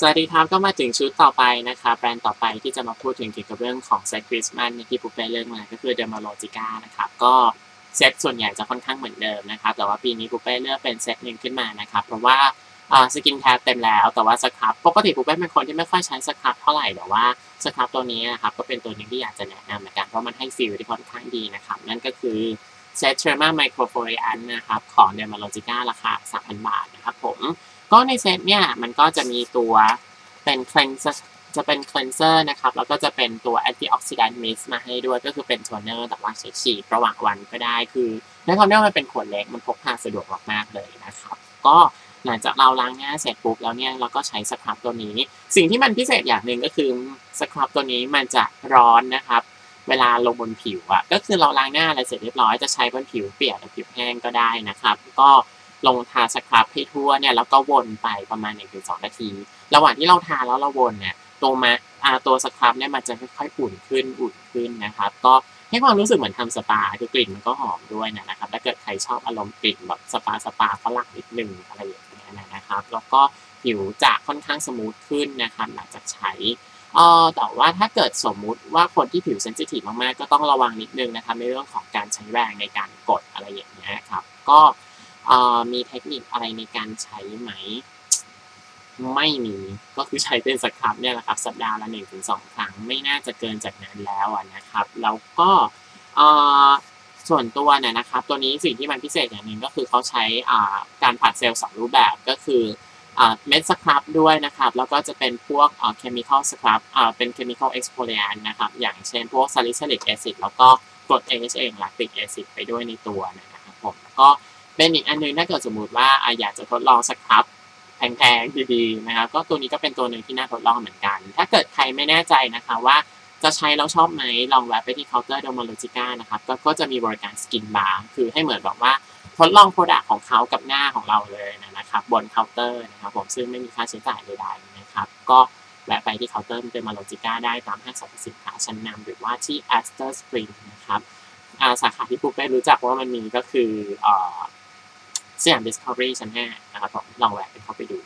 สวัสดีครับก็มาถึงชุดต่อไปนะคะแบรนด์ต่อไปที่จะมาพูดถึงเกี่ยวกับเรื่องของเซตคริสต์มาสที่ปุ๊บเป้เลือกมาก็คือเดอร์มาโลจิก้านะครับก็เซตส่วนใหญ่จะค่อนข้างเหมือนเดิมนะครับแต่ว่าปีนี้ปุ๊บเป้เลือกเป็นเซตหนึ่งขึ้นมานะครับเพราะว่าสกินแคร์เต็มแล้วแต่ว่าสครับปกติปุ๊บเป้เป็นคนที่ไม่ค่อยใช้สครับเท่าไหร่แต่ว่าสครับตัวนี้นะครับก็เป็นตัวหนึ่งที่อยากจะแนะนำเหมือนกันเพราะมันให้ฟิลที่ค่อนข้างดีนะครับนั่นก็คือเซตเทรมาไมโครโฟเรอันนะครับของเดอร์มาโลจิก้าราคา3,000 บาทนะครับผม ก็ในเซตเนี่ยมันก็จะมีตัวเป็น cleanser จะเป็น cleanser นะครับ แล้วก็จะเป็นตัว antioxidant mist มาให้ด้วยก็คือเป็นโทนเนอร์แต่ว่าใช้ฉีดระหว่างวันก็ได้คือในความที่มันเป็นขวดเล็กมันพกพาสะดวกมากๆเลยนะครับ ก็หลังจากเราล้างหน้าเสร็จปุ๊บแล้วเนี่ยเราก็ใช้สครับตัวนี้ สิ่งที่มันพิเศษอย่างหนึ่งก็คือสครับตัวนี้มันจะร้อนนะครับ เวลาลงบนผิวอะก็คือเราล้างหน้าอะไรเสร็จเรียบร้อยจะใช้บนผิวเปียกหรือผิวแห้งก็ได้นะครับ ก็ ลงทาสครับให้ทั่วเนี่ยแล้วก็วนไปประมาณ 1-2 นาที ระหว่างที่เราทาแล้วเราวนเนี่ยตัวมาตัวสครับเนี่ยมันจะค่อยๆอุ่นขึ้นอุ่นขึ้นนะครับ ก็ให้ความรู้สึกเหมือนทำสปาคือกลิ่นมันก็หอมด้วยนะครับถ้าเกิดใครชอบอารมณ์กลิ่นแบบสปาสปาฝรั่งนิดนึงอะไรอย่างเงี้ยนะครับ แล้วก็ผิวจะค่อนข้างสมูทขึ้นนะครับหลังจากใช้เออแต่ว่าถ้าเกิดสมมุติว่าคนที่ผิวเซนซิทีฟมากๆ ก็ต้องระวังนิดนึงนะครับในเรื่องของการใช้แรงในการกดอะไรอย่างเงี้ยครับ ก็ มีเทคนิคอะไรในการใช้ไหม ไม่มีก็คือใช้เป็นสครับเนี่ยแหละครับ สัปดาห์ละหนึ่งถึงสองครั้ง ไม่น่าจะเกินจากนั้นแล้วนะครับ แล้วก็ส่วนตัวเนี่ยนะครับ ตัวนี้สิ่งที่มันพิเศษอย่างหนึ่งก็คือเขาใช้การผัดเซลล์สองรูปแบบก็คือเม็ดสครับด้วยนะครับ แล้วก็จะเป็นพวกเคมีคอลสครับเป็นเคมีคอลเอ็กซ์โพเลียนนะครับ อย่างเช่นพวกซาลิซิลิกแอซิดแล้วก็กรด AHA ลาคติกแอซิดไปด้วยในตัวนะครับผมแล้วก็ เป็นอีกอันนึงถ้าเกิดสมมติว่าอยากจะทดลองสครับแพงๆดีๆนะครับก็ตัวนี้ก็เป็นตัวหนึ่งที่น่าทดลองเหมือนกัน ถ้าเกิดใครไม่แน่ใจนะคะว่าจะใช้แล้วชอบไหมลองแวะไปที่เคาน์เตอร์โดมาโลจิก้านะครับก็จะมีบริการสกินบาร์คือให้เหมือนแบบว่าทดลองโปรดักต์ของเขากับหน้าของเราเลยนะครับบนเคาน์เตอร์นะครับผมซึ่งไม่มีค่าใช้จ่ายใดๆนะครับก็แวะไปที่เคาน์เตอร์เดมาโลจิก้าได้ตามห้างสรรพสินค้าชั้นนำหรือว่าที่ Astor Spring นะครับสาขาที่ปุ๊กเป้รู้จักว่ามันมีก็คือ สยามดิสคัฟเวอรี่ชั้น5นะครับผมลองแวะไปเข้าไปดู